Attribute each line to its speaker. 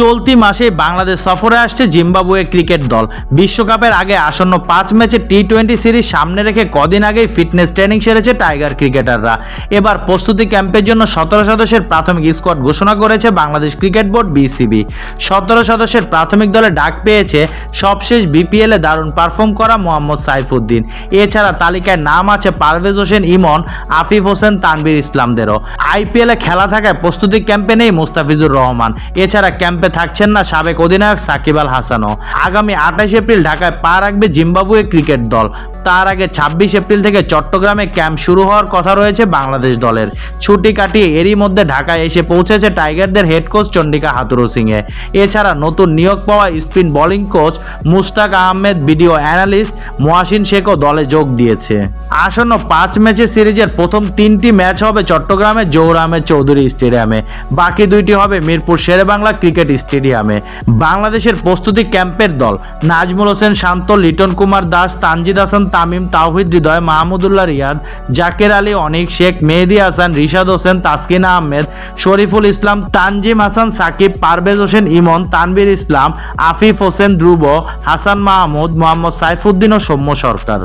Speaker 1: চলতি মাসে বাংলাদেশ সফরে আসছে জিম্বাবুয়ে ক্রিকেট দল। বিশ্বকাপের আগে আসন্ন পাঁচ ম্যাচে টি টোয়েন্টি সিরিজ সামনে রেখে কদিন আগেই ফিটনেস ট্রেনিং সেরেছে টাইগার ক্রিকেটাররা। এবার প্রস্তুতি ক্যাম্পের জন্য সতেরো সদস্যের প্রাথমিক স্কোয়াড ঘোষণা করেছে বাংলাদেশ ক্রিকেট বোর্ড, বিসিবি। সতেরো সদস্যের প্রাথমিক দলে ডাক পেয়েছে সবশেষ বিপিএলে দারুণ পারফর্ম করা মোহাম্মদ সাইফুদ্দিন। এছাড়া তালিকায় নাম আছে পারভেজ হোসেন, ইমন, আফিফ হোসেন, তানভীর ইসলামদেরও। আইপিএলে খেলা থাকায় প্রস্তুতি ক্যাম্পে নেই মুস্তাফিজুর রহমান। এছাড়া ক্যাম্পে থাকছেন না সাবেক অধিনায়ক সাকিব আল হাসানও। আগামী আঠাশ এপ্রিল ঢাকায় পা রাখবে জিম্বাবুয়ে ক্রিকেট দল। তার আগে ছাব্বিশ এপ্রিল থেকে চট্টগ্রামে ক্যাম্প শুরু হওয়ার কথা রয়েছে বাংলাদেশ দলের। ছুটি কাটিয়ে এরই মধ্যে ঢাকায় এসে পৌঁছেছে টাইগারদের হেড কোচ চন্ডিকা হাতুরু সিংয়ে। এছাড়া নতুন নিয়োগ পাওয়া spin bowling coach Mushtaq Ahmed, video analyst Moasin শেখও দলে যোগ দিয়েছে। আসন্ন পাঁচ ম্যাচের সিরিজের প্রথম তিনটি ম্যাচ হবে চট্টগ্রামের জহুর আহমেদ চৌধুরী স্টেডিয়ামে। বাকি দুইটি হবে মিরপুর শেরেবাংলা ক্রিকেট স্টেডিয়ামে। বাংলাদেশের প্রস্তুতি ক্যাম্পের দল নাজমুল হোসেন শান্ত, লিটন কুমার দাস, তানজিদ হাসান, তামিম, তাওহিদ হৃদয়, মাহমুদুল্লাহ রিয়াদ, জাকের আলী, অনিক শেখ, মেহেদি হাসান, রিশাদ হোসেন, তাসকিনা আহমেদ, শরীফুল ইসলাম, তানজিম হাসান, সাকিব, পারভেজ হোসেন, ইমন, তানভীর ইসলাম, আফিফ হোসেন, ধ্রুব, হাসান মাহমুদ, মোহাম্মদ সাইফুদ্দিন ও সৌম্য সরকার।